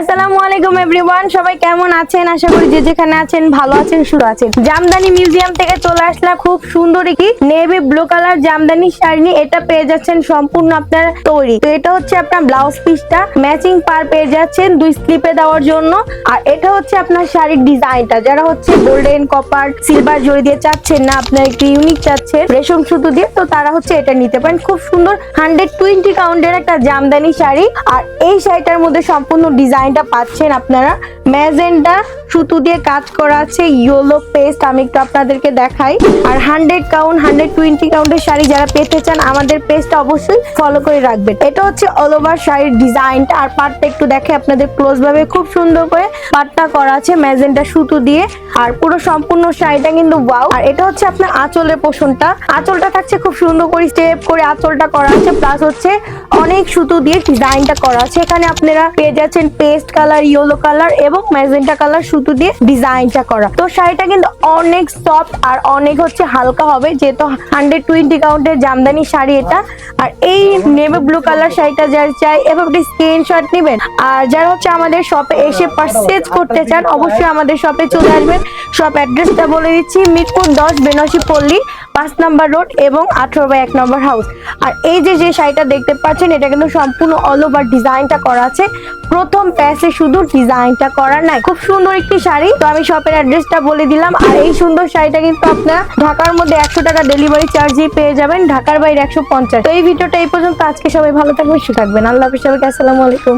আসসালামু আলাইকুম এভরিওয়ান, সবাই কেমন আছেন? আশা করি যে যেখানে আছেন, ভালো আছেন, সুস্থ আছেন। জামদানি মিউজিয়াম থেকে চলে আসলাম খুব সুন্দর একটি navy blue colour jamdani sari এটা পেয়ে যাচ্ছেন সম্পূর্ণ আপনার তৈরি। তো এটা হচ্ছে আপনার ব্লাউজ পিসটা ম্যাচিং পার পেয়ে যাচ্ছেন দুই স্লিপে দেওয়ার জন্য। আর এটা হচ্ছে আপনার শাড়ির ডিজাইনটা যারা হচ্ছে গোল্ডেন কপার সিলভার জড়ি দিয়ে চাচ্ছেন না, আপনার একটু ইউনিক চাচ্ছেন, রেশম সুতো দিয়ে, তো তারা হচ্ছে এটা নিতে পারেন। খুব সুন্দর হান্ড্রেড টোয়েন্টি কাউন্টের একটা জামদানি শাড়ি। আর এই শাড়িটার মধ্যে সম্পূর্ণ ডিজাইনটা পাচ্ছেন আপনারা। ম্যাজেন্টা সুতো দিয়ে কাজ করা আছে ইয়েলো পেস্ট আমি একটু আপনাদেরকে দেখাই। আর হান্ড্রেড কাউন্ট হান্ড্রেড টোয়েন্টি কাউন্টের শাড়ি যারা পেতে চান, আমাদের পেজটা অবশ্যই ফলো করে রাখবেন। এটা হচ্ছে অল ওভার শাড়ির ডিজাইনটা আর পাটটা একটু দেখে আপনাদের ক্লোজ ভাবে খুব সুন্দর করে পাটটা করা আছে ম্যাজেন্টা সুতো দিয়ে। আর পুরো সম্পূর্ণ শাড়িটা কিন্তু ওয়াও আর এটা হচ্ছে আপনার আঁচলের পোষণটা। আঁচলটা থাকছে খুব সুন্দর করে স্টেপ করে আঁচলটা করা আছে। প্লাস হচ্ছে অনেক সুতো দিয়ে ডিজাইনটা করা আছে। এখানে আপনারা পেয়ে যাচ্ছেন পেস্ট কালার ইয়েলো কালার এবং ম্যাজেন্টা কালার দিয়ে ডিজাইনটা করা। তো শাড়িটা কিন্তু অনেক সফট আর অনেক হচ্ছে হালকা হবে, যেহেতু হান্ড্রেড টোয়েন্টি কাউন্টের জামদানি শাড়ি এটা। আর এই নেভি ব্লু কালার শাড়িটা যার চাই এবং একটি স্ক্রিনশট নেবেন। আর যারা হচ্ছে আমাদের শপে এসে পারচেজ করতে চান, অবশ্যই আমাদের শপে চলে আসবেন। শপ অ্যাড্রেসটা বলে দিচ্ছি, মিরপুর দশ বেনসি পল্লী, পাঁচ নাম্বার রোড এবং আঠারো বাই এক নম্বর হাউস আর এই যে যে শাড়িটা দেখতে পাচ্ছেন, এটা কিন্তু সম্পূর্ণ অল ওভার ডিজাইনটা করা আছে। প্রথম প্যাসে শুধু ডিজাইনটা করা নাই, খুব সুন্দর একটি শাড়ি। তো আমি শপের অ্যাড্রেসটা বলে দিলাম। আর এই সুন্দর শাড়িটা কিন্তু আপনারা ঢাকার মধ্যে একশো টাকা ডেলিভারি চার্জই পেয়ে যাবেন। ঢাকার বাইরে একশো পঞ্চাশ। তো এই ভিডিওটা এই পর্যন্ত। আজকে সবাই ভালো থাকবেন সে থাকবেন। আল্লাহ হাফিজ সবাইকে। আসসালামু আলাইকুম।